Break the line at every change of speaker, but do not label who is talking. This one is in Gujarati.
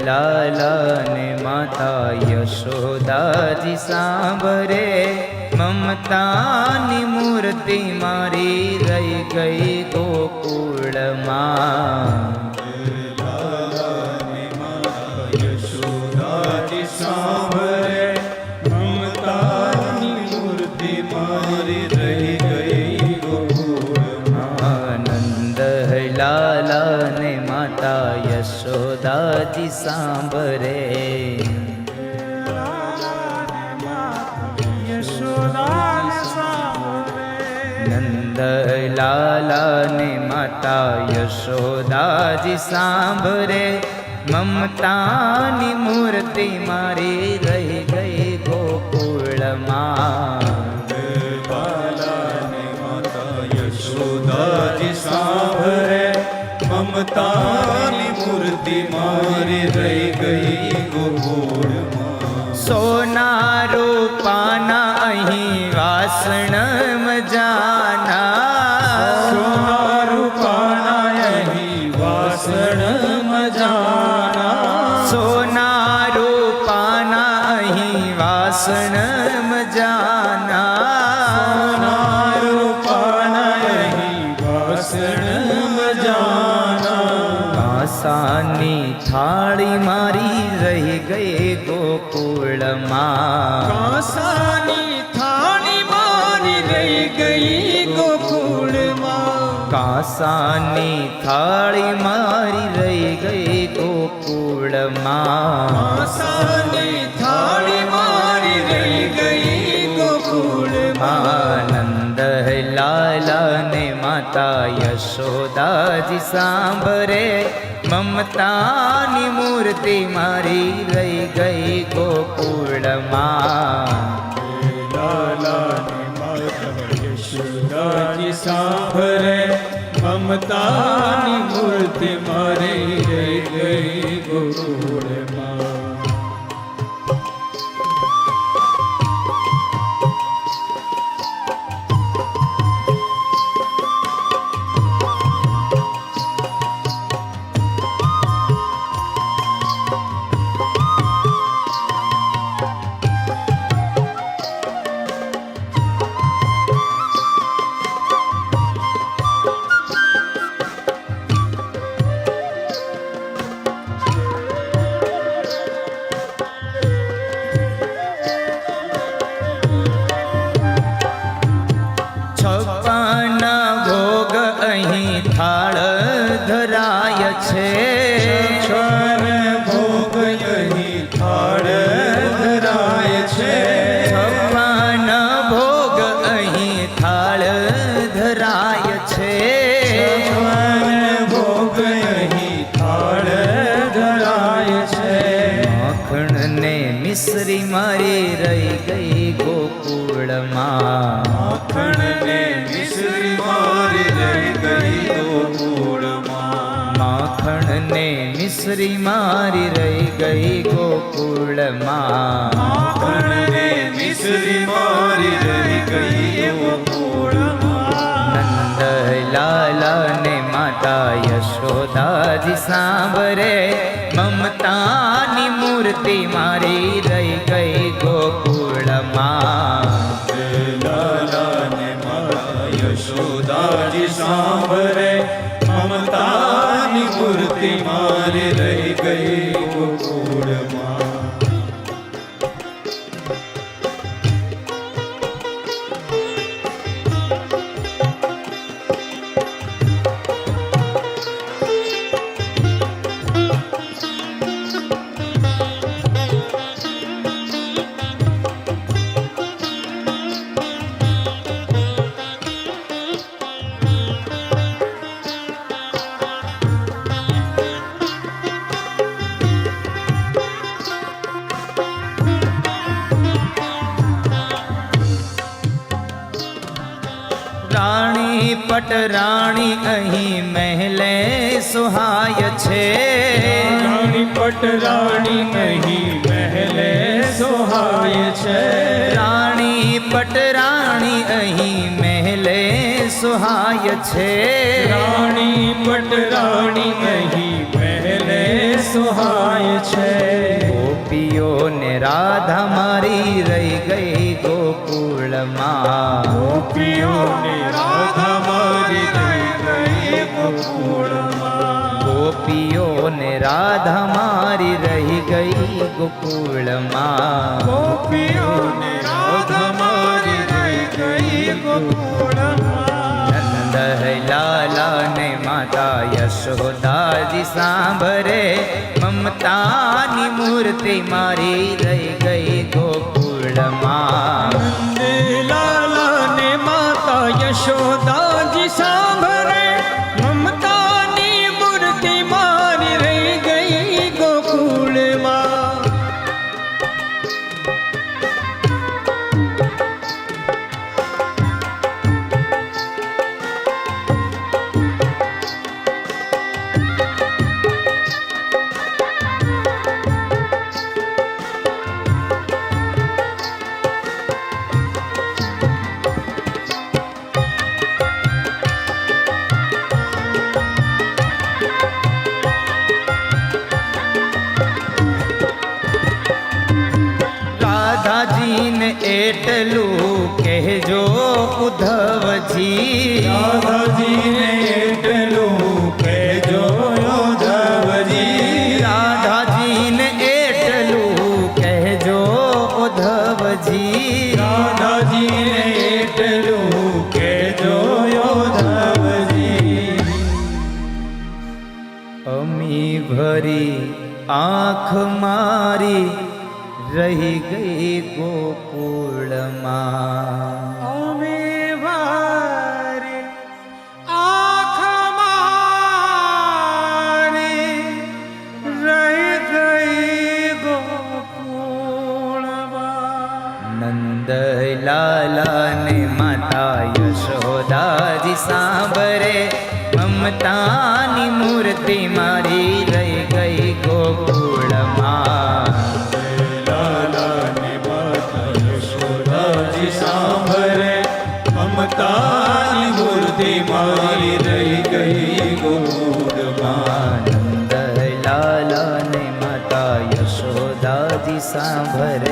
લાલાને માતા યશોદાજી સાંભરે મમતાની મૂર્તિ મારી રહી ગઈ ગોકુળમાં
માતા યશોદાજી
સાંભરે નંદ લાલાને માતા યશોદાજી સાંભરે મમતાની મૂર્તિ મારી રહી ગઈ ગોકુળમાં.
યશોદાજી સાંભળે. મમતાની મૂર્તિ મારી રહી ગઈ ગોકુળમાં.
સોના રૂપાના અહીં વાસણ મજાના.
સોના રૂપાના અહીં વાસણ મજાના.
સોના રૂપાના અહીં વાસણ કાસાની થાળી મારી રહી ગઈ ગોકુળમાં
કાસાની થાળી મારી રહી ગઈ ગોકુળમાં
કાસાની થાળી મારી રહી ગઈ ગોકુળમાં
કાસાની થાળી મારી રહી ગઈ ગોકુળમાં
આનંદ લાલાને માતા યશોદાજી સાંભરે મમતાની મૂર્તિ મારી રહી ગઈ ગોકુળમાં.
સાંભળે મમતાની મૂર્તિ મારી રહી ગઈ ગોકુળમાં.
માખણ ને મિશ્રી મારી રહી ગઈ ગોકુળમાં.
માખણ ને મિશ્રી મારી રહી ગઈ ગોકુળમાં.
માખણ ને મિશ્રી મારી રહી ગઈ ગોકુળમાં.
માખણ ને મિશ્રી મારી રહી ગઈ ગોકુળમાં.
નંદ લાલાને માતા યશોદાજી સાંભરે મમતાની મૂર્તિ મારી પટરાણી અહીં મહેલે સુહાય છે.
રાણી પટરાણી અહીં મહેલે સુહાય છે.
રાણી પટરાણી અહીં મહેલે સુહાય છે.
રાણી પટરાણી અહીં મહેલે સુહાય છે.
ગોપીઓ ને રાધા મારી રહી ગઈ ગોકુળમાં.
ગોપીઓને રાધા
રાધા મારી રહી ગઈ ગોકુળમાં.
ગોપીઓને રાધા મારી રહી ગઈ ગોકુળમાં.
નંદ લાલા ને માતા યશોદાજી સાંભરે મમતાની મૂર્તિ મારી રહી ગઈ ગોકુળમાં.
નંદલાલા ને માતા યશોદાજી સાંભળે.
કહેજો ઉદ્ધવજી.
રાધાજીને એટલું કહેજો યોધવજી
રાધાજીને એટલું કહેજો ઉદ્ધવજી.
રાધાજીને એટલું કહેજો ઉધવજી
અમી ભરી આંખ મારી રહી ગઈ ગોકુળમાં
અમે વારે આંખ મારી રહી ગઈ ગોકુળમાં
નંદ લાલાને માતા યશોદાજી સાંભરે મમતાની મૂર્તિ મારી રહી
મમતાની મૂર્તિ મારી રહી ગઈ
નંદ લાલાને માતા યશોદાજી સાંભરે